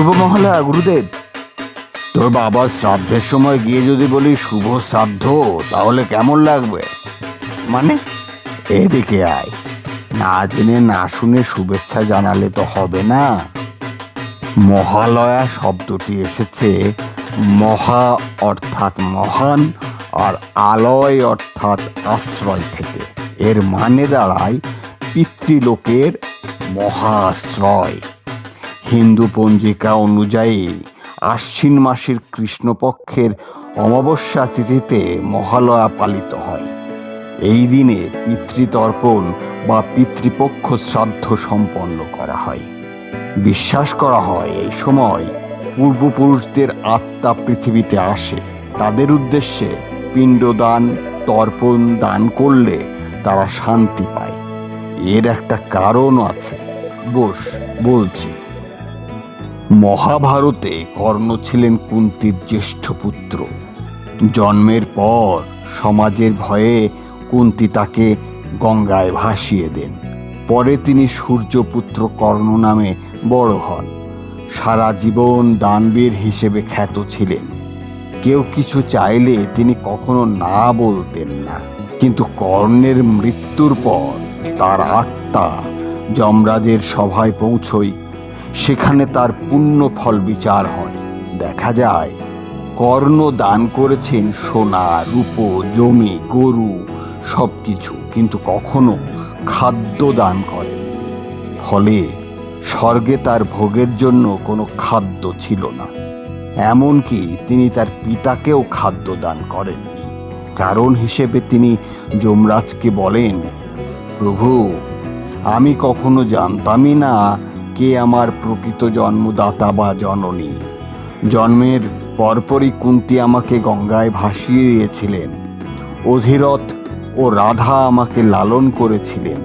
শুভ মহলা গুরুদেব। তোর বাবার শ্রাদ্ধের সময় গিয়ে যদি বলি শুভ শ্রাদ্ধ, তাহলে কেমন লাগবে? মানে এদিকে আয়। না জেনে, না শুনে শুভেচ্ছা জানালে তো হবে না। মহালয়া শব্দটি এসেছে, মহা অর্থাৎ মহান আর আলয় অর্থাৎ আশ্রয় থেকে। এর মানে দাঁড়ায় পিতৃলোকের মহাশ্রয়। হিন্দু পঞ্জিকা অনুযায়ী আশ্বিন মাসের কৃষ্ণপক্ষের অমাবস্যা তিথিতে মহালয়া পালিত হয়। এই দিনে পিতৃতর্পণ বা পিতৃপক্ষ শ্রাদ্ধ সম্পন্ন করা হয়। বিশ্বাস করা হয় এই সময় পূর্বপুরুষদের আত্মা পৃথিবীতে আসে। তাদের উদ্দেশ্যে পিণ্ডদান, তর্পণ, দান করলে তারা শান্তি পায়। এর একটা কারণ আছে। বস, বলছি। মহাভারতে কর্ণ ছিলেন কুন্তির জ্যেষ্ঠ পুত্র। জন্মের পর সমাজের ভয়ে কুন্তি তাকে গঙ্গায় ভাসিয়ে দেন। পরে তিনি সূর্যপুত্র কর্ণ নামে বড় হন। সারা জীবন দানবীর হিসেবে খ্যাত ছিলেন। কেউ কিছু চাইলে তিনি কখনো না বলতেন না। কিন্তু কর্ণের মৃত্যুর পর তার আত্মা যমরাজের সভায় পৌঁছই সেখানে তার পুণ্য ফল বিচার হয়। দেখা যায়, কর্ণ দান করেছেন সোনা, রূপো, জমি, গরু সব কিছু কিন্তু কখনো খাদ্য দান করেননি। ফলে স্বর্গে তার ভোগের জন্য কোনো খাদ্য ছিল না। এমনকি তিনি তার পিতাকেও খাদ্য দান করেননি। কারণ হিসেবে তিনি যমরাজকে বলেন, প্রভু, আমি কখনো জানতামই না কে আমার প্রকৃত জন্মদাতা বা জননী? জন্মের পরপরই কুন্তি আমাকে গঙ্গায় ভাসিয়ে দিয়েছিলেন। অধীরথ ও রাধা আমাকে লালন করেছিলেন।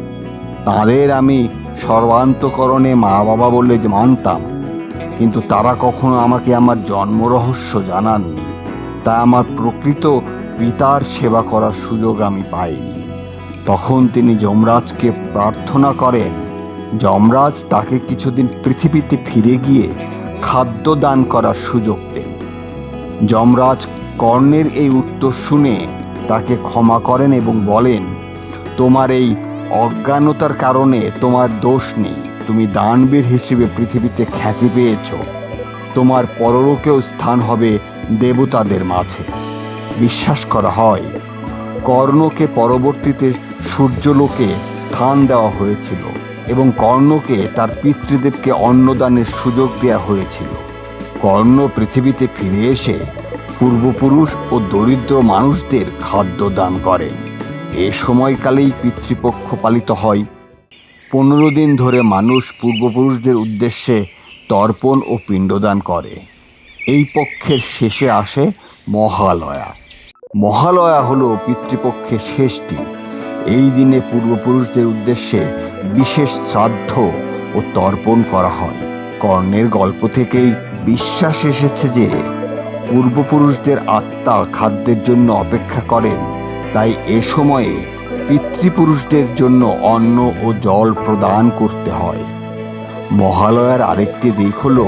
তাদের আমি সর্বান্তকরণে মা বাবা বলে মানতাম। কিন্তু তারা কখনো আমাকে আমার জন্ম রহস্য জানাননি। তা আমার প্রকৃত পিতার সেবা করার সুযোগ আমি পাইনি। তখন তিনি যমরাজকে প্রার্থনা করেন যমরাজ তাকে কিছুদিন পৃথিবীতে ফিরে গিয়ে খাদ্য দান করার সুযোগ দেন। যমরাজ কর্ণের এই উত্তর শুনে তাকে ক্ষমা করেন এবং বলেন, তোমার এই অজ্ঞানতার কারণে তোমার দোষ নেই। তুমি দানবীর হিসেবে পৃথিবীতে খ্যাতি পেয়েছ। তোমার পরলোকেও স্থান হবে দেবতাদের মাঝে। বিশ্বাস করা হয়, কর্ণকে পরবর্তীতে সূর্যলোকে স্থান দেওয়া হয়েছিল। এবং কর্ণকে তার পিতৃদেবকে অন্নদানের সুযোগ দেওয়া হয়েছিল। কর্ণ পৃথিবীতে ফিরে এসে পূর্বপুরুষ ও দরিদ্র মানুষদের খাদ্য দান করেন। এ সময়কালেই পিতৃপক্ষ পালিত হয়। পনেরো দিন ধরে মানুষ পূর্বপুরুষদের উদ্দেশ্যে তর্পণ ও পিণ্ডদান করে। এই পক্ষের শেষে আসে মহালয়া। মহালয়া হলো পিতৃপক্ষের শেষ দিন। এই দিনে পূর্বপুরুষদের উদ্দেশ্যে বিশেষ শ্রাদ্ধ ও তর্পণ করা হয়। কর্ণের গল্প থেকেই বিশ্বাস এসেছে যে পূর্বপুরুষদের আত্মা খাদ্যের জন্য অপেক্ষা করেন, তাই এ সময়ে পিতৃপুরুষদের জন্য অন্ন ও জল প্রদান করতে হয়। মহালয়ার আরেকটি দিক হল,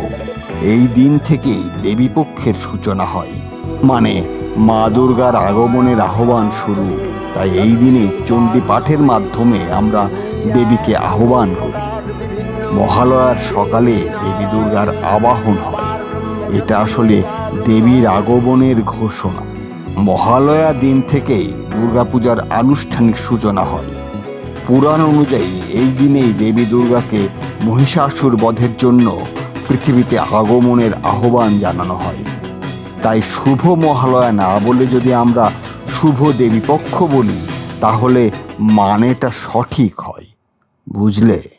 এই দিন থেকেই দেবীপক্ষের সূচনা হয়। মানে মা দুর্গার আগমনের আহ্বান শুরু। তাই এই দিনে চণ্ডী পাঠের মাধ্যমে আমরা দেবীকে আহ্বান করি। মহালয়ার সকালে দেবী দুর্গার আবাহন হয়। এটা আসলে দেবীর আগমনের ঘোষণা। মহালয়া দিন থেকেই দুর্গাপূজার আনুষ্ঠানিক সূচনা হয়। পুরাণ অনুযায়ী এই দিনেই দেবী দুর্গাকে মহিষাসুর বধের জন্য পৃথিবীতে আগমনের আহ্বান জানানো হয়। তাই শুভ মহালয়া না বলে যদি আমরা শুভ দেবীপক্ষ বলি, তাহলে মানেটা সঠিক হয়। বুঝলে?